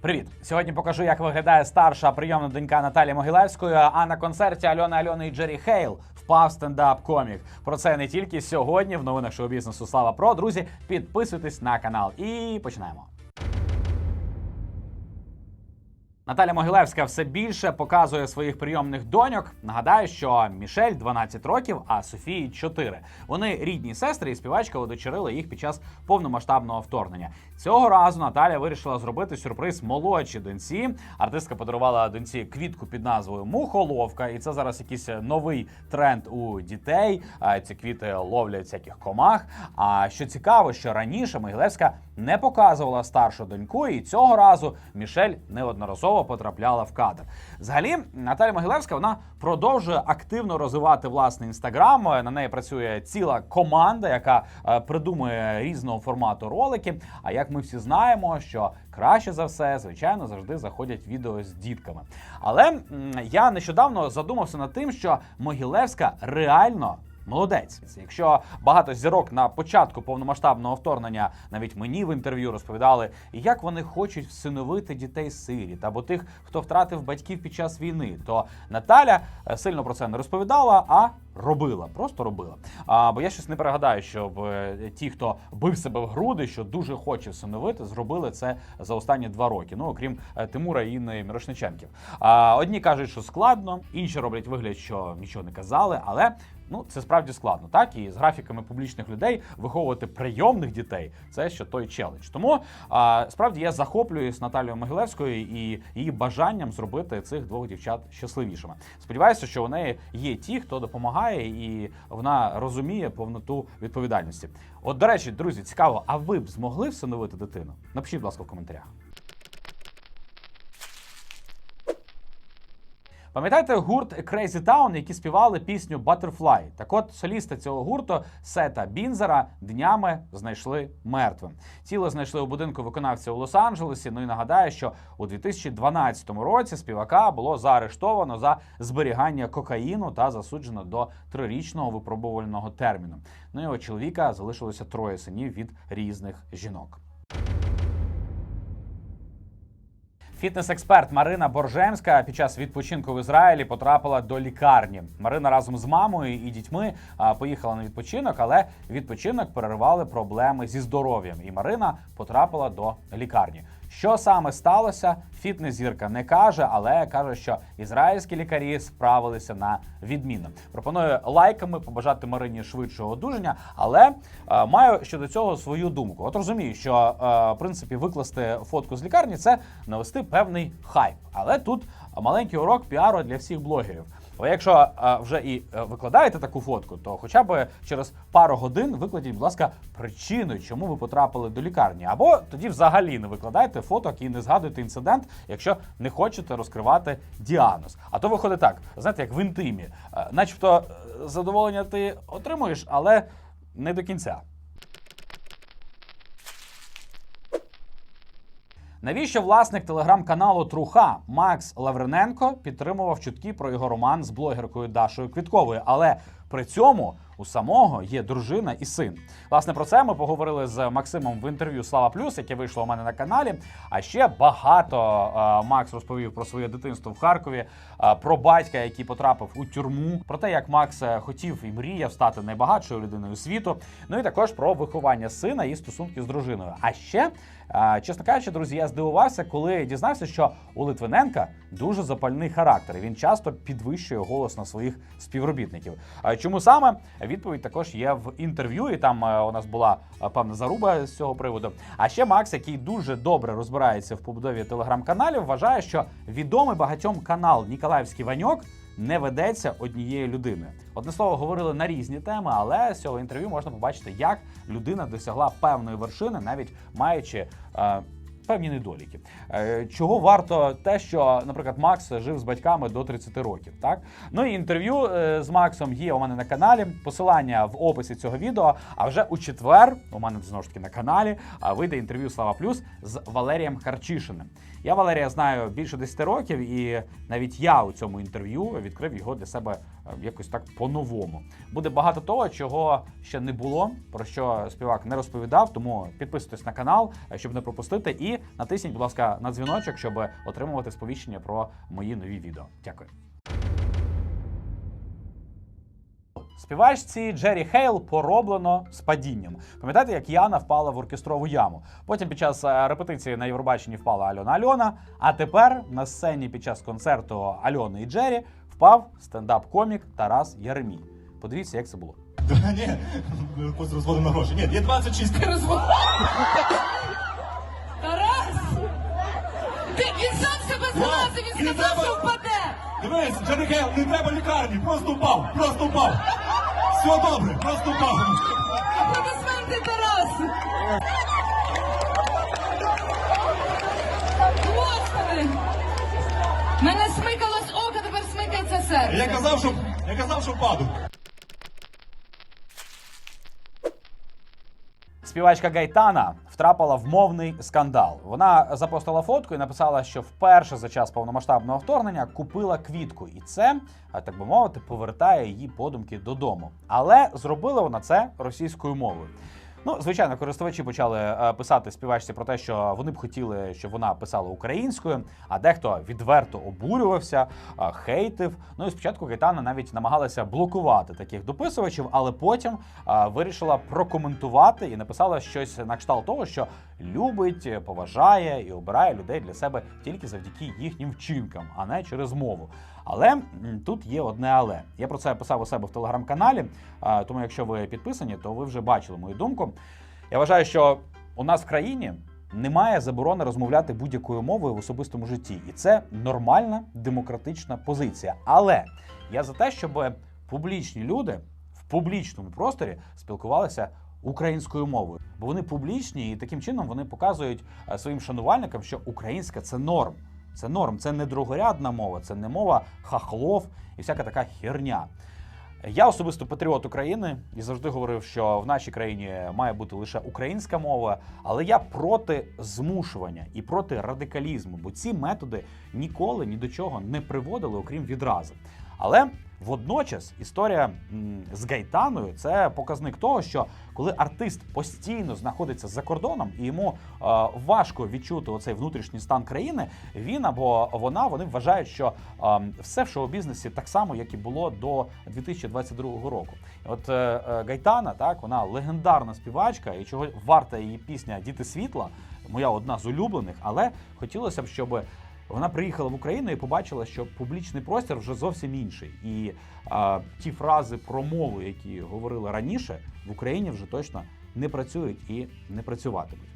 Привіт! Сьогодні покажу, як виглядає старша прийомна донька Наталі Могилевської. А на концерті Альони Альони і Джері Хейл впав стендап-комік. Про це не тільки сьогодні в новинах шоу-бізнесу Слава Про. Друзі, підписуйтесь на канал і починаємо. Наталя Могилевська все більше показує своїх прийомних доньок. Нагадаю, що Мішель 12 років, а Софії 4. Вони рідні сестри, і співачка удочерила їх під час повномасштабного вторгнення. Цього разу Наталя вирішила зробити сюрприз молодшій доньці. Артистка подарувала доньці квітку під назвою Мухоловка, і це зараз якийсь новий тренд у дітей. Ці квіти ловлять всяких комах. А що цікаво, що раніше Могилевська не показувала старшу доньку, і цього разу Мішель неодноразово потрапляла в кадр. Взагалі, Наталя Могилевська вона продовжує активно розвивати власний інстаграм. На неї працює ціла команда, яка е, придумує різного формату ролики. А як ми всі знаємо, що краще за все, звичайно, завжди заходять відео з дітками. Але я нещодавно задумався над тим, що Могилевська реально. Молодець, якщо багато зірок на початку повномасштабного вторгнення, навіть мені в інтерв'ю розповідали, як вони хочуть всиновити дітей сиріт або тих, хто втратив батьків під час війни, то Наталя е, сильно про це не розповідала, а робила, просто робила. А бо я щось не пригадаю, щоб е, ті, хто бив себе в груди, що дуже хоче всиновити, зробили це за останні два роки. Ну окрім е, Тимура і Інни Мірошниченків. А одні кажуть, що складно, інші роблять вигляд, що нічого не казали, але. Ну, це справді складно, так і з графіками публічних людей виховувати прийомних дітей це ще той челендж. Тому а, справді я захоплююсь Наталією Могилевською і її бажанням зробити цих двох дівчат щасливішими. Сподіваюся, що у неї є ті, хто допомагає, і вона розуміє повноту відповідальності. От, до речі, друзі, цікаво, а ви б змогли всиновити дитину? Напишіть, будь ласка, в коментарях. Пам'ятаєте гурт Crazy Town, які співали пісню Butterfly? Так от соліста цього гурту Сета Бінзера днями знайшли мертвим. Тіло знайшли у будинку виконавця у Лос-Анджелесі. Ну і нагадаю, що у 2012 році співака було заарештовано за зберігання кокаїну та засуджено до трирічного випробувального терміну. Ну і у чоловіка залишилося троє синів від різних жінок. Фітнес-експерт Марина Боржемська під час відпочинку в Ізраїлі потрапила до лікарні. Марина разом з мамою і дітьми поїхала на відпочинок, але відпочинок перервали проблеми зі здоров'ям. І Марина потрапила до лікарні. Що саме сталося? Фітнес-зірка не каже, але каже, що ізраїльські лікарі справилися на відмінно. Пропоную лайками побажати Марині швидшого одужання, але е, маю щодо цього свою думку. От розумію, що е, в принципі викласти фотку з лікарні це навести певний хайп. Але тут маленький урок піару для всіх блогерів. Бо якщо вже і е, викладаєте таку фотку, то хоча б через пару годин викладіть, будь ласка, причину, чому ви потрапили до лікарні. Або тоді взагалі не викладайте фоток і не згадуйте інцидент, якщо не хочете розкривати діагноз. А то виходить так, знаєте, як в інтимі, Е, начебто е, задоволення ти отримуєш, але не до кінця. Навіщо власник телеграм-каналу Труха Макс Лавриненко підтримував чутки про його роман з блогеркою Дашою Квітковою? Але при цьому у самого є дружина і син. Власне про це ми поговорили з Максимом в інтерв'ю Слава Плюс, яке вийшло у мене на каналі. А ще багато е, Макс розповів про своє дитинство в Харкові, е, про батька, який потрапив у тюрму, про те, як Макс е, хотів і мріяв стати найбагатшою людиною світу. Ну і також про виховання сина і стосунки з дружиною. А ще, чесно кажучи, друзі, я здивувався, коли дізнався, що у Литвиненка дуже запальний характер. Він часто підвищує голос на своїх співробітників. Чому саме відповідь також є в інтерв'ю, і там е, у нас була е, певна заруба з цього приводу. А ще Макс, який дуже добре розбирається в побудові телеграм-каналів, вважає, що відомий багатьом канал Ніколаївський Ваньок. Не ведеться однією людиною. Одне слово, говорили на різні теми, але з цього інтерв'ю можна побачити, як людина досягла певної вершини, навіть маючи е, певні недоліки. Е, чого варто те, що, наприклад, Макс жив з батьками до 30 років. Так ну і інтерв'ю е, з Максом є у мене на каналі. Посилання в описі цього відео. А вже у четвер у мене знову ж таки на каналі вийде інтерв'ю Слава Плюс з Валерієм Харчишиним. Я Валерія знаю більше 10 років, і навіть я у цьому інтерв'ю відкрив його для себе е, якось так по-новому. Буде багато того, чого ще не було, про що співак не розповідав. Тому підписуйтесь на канал, щоб не пропустити. І натисніть, будь ласка, на дзвіночок, щоб отримувати сповіщення про мої нові відео. Дякую. Співачці Джері Хейл пороблено з падінням. Пам'ятаєте, як Яна впала в оркестрову яму? Потім під час е, репетиції на Євробаченні впала Альона Альона. А тепер на сцені під час концерту Альони і Джері впав стендап-комік Тарас Яремій. Подивіться, як це було. Ні, просто розводимо на гроші. Ні, є 26. Тарас! Ти, він сам себе зглазив, він сказав, треба. що впаде! Дивись, Джері не треба лікарні, просто впав, просто впав. Все добре, просто впав. Аплодисменти Тарасу! Господи! Мене смикалось око, тепер смикається серце. Я казав, що, я казав, що впаду. Співачка Гайтана втрапила в мовний скандал. Вона запостила фотку і написала, що вперше за час повномасштабного вторгнення купила квітку, і це, так би мовити, повертає її подумки додому. Але зробила вона це російською мовою. Ну, звичайно, користувачі почали е, писати співачці про те, що вони б хотіли, щоб вона писала українською, а дехто відверто обурювався, е, хейтив. Ну і спочатку Гайтана навіть намагалася блокувати таких дописувачів, але потім е, вирішила прокоментувати і написала щось на кшталт того, що любить, поважає і обирає людей для себе тільки завдяки їхнім вчинкам, а не через мову. Але тут є одне але. Я про це писав у себе в телеграм-каналі. Тому, якщо ви підписані, то ви вже бачили мою думку. Я вважаю, що у нас в країні немає заборони розмовляти будь-якою мовою в особистому житті, і це нормальна демократична позиція. Але я за те, щоб публічні люди в публічному просторі спілкувалися українською мовою, бо вони публічні, і таким чином вони показують е, своїм шанувальникам, що українська це норм. Це норм, це не другорядна мова, це не мова хахлов і всяка така херня. Я особисто патріот України і завжди говорив, що в нашій країні має бути лише українська мова, але я проти змушування і проти радикалізму, бо ці методи ніколи ні до чого не приводили, окрім відрази. Але водночас історія з Гайтаною це показник того, що коли артист постійно знаходиться за кордоном і йому е, важко відчути оцей внутрішній стан країни, він або вона вони вважають, що е, все в шоу-бізнесі так само, як і було до 2022 року. От е, Гайтана, так вона легендарна співачка, і чого варта її пісня Діти світла, моя одна з улюблених, але хотілося б, щоб вона приїхала в Україну і побачила, що публічний простір вже зовсім інший. І а, ті фрази про мову, які говорили раніше, в Україні вже точно не працюють і не працюватимуть.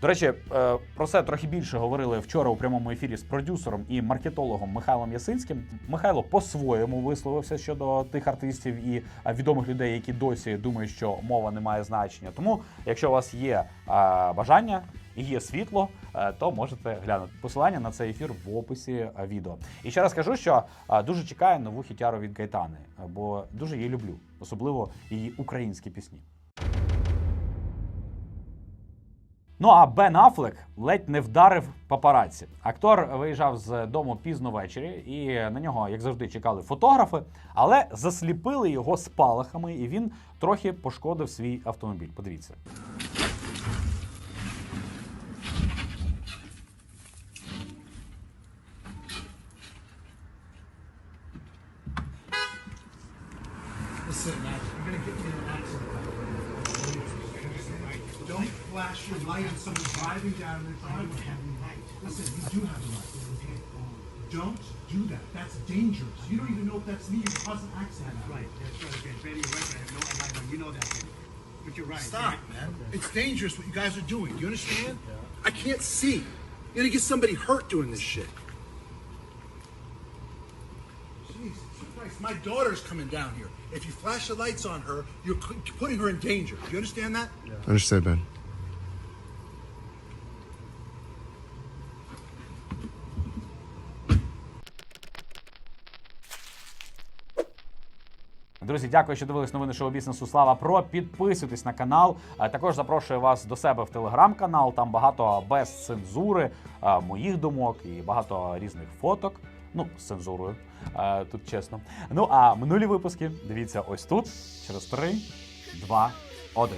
До речі, е, про це трохи більше говорили вчора у прямому ефірі з продюсером і маркетологом Михайлом Ясинським. Михайло по-своєму висловився щодо тих артистів і відомих людей, які досі думають, що мова не має значення. Тому, якщо у вас є бажання є світло, е, то можете глянути. Посилання на цей ефір в описі е, відео. І ще раз кажу, що е, дуже чекаю нову хітяру від Гайтани, бо дуже її люблю, особливо її українські пісні. Ну а Бен Аффлек ледь не вдарив папараці. Актор виїжджав з дому пізно ввечері, і на нього, як завжди, чекали фотографи, але засліпили його спалахами, і він трохи пошкодив свій автомобіль. Подивіться. Flash your light at someone driving down the driveway. Listen, you do have a light. Don't do that. That's dangerous. You don't even know if that's me. You cause an accident. Right, that's right. Okay, Benny, you're right. I have no idea. You know that, Benny. But you're right. Stop, man. It's dangerous what you guys are doing. Do you understand? I can't see. You're gonna get somebody hurt doing this shit. Jesus Christ, my daughter's coming down here. If you flash the lights on her, you're putting her in danger. Do you understand that? Yeah. Understood, Ben. Друзі, дякую, що дивились новини шоу бізнесу. Слава Про. Підписуйтесь на канал. А Також запрошую вас до себе в телеграм-канал. Там багато без цензури моїх думок і багато різних фоток. Ну, з цензурою. Тут чесно. Ну а минулі випуски дивіться ось тут через 3, 2, 1.